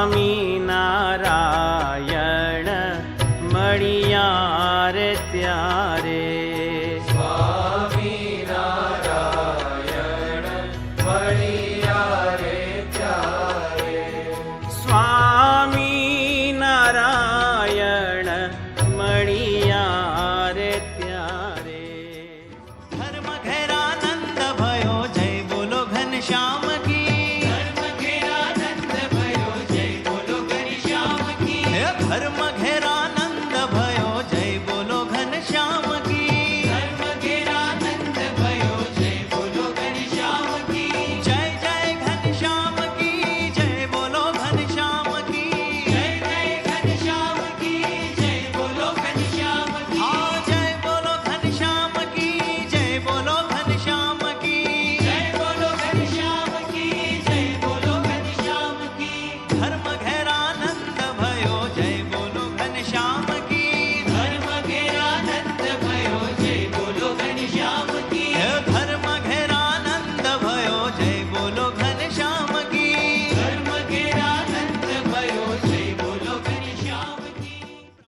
સ્વામી નારાયણ મળ્યા રે ત્યારે கரும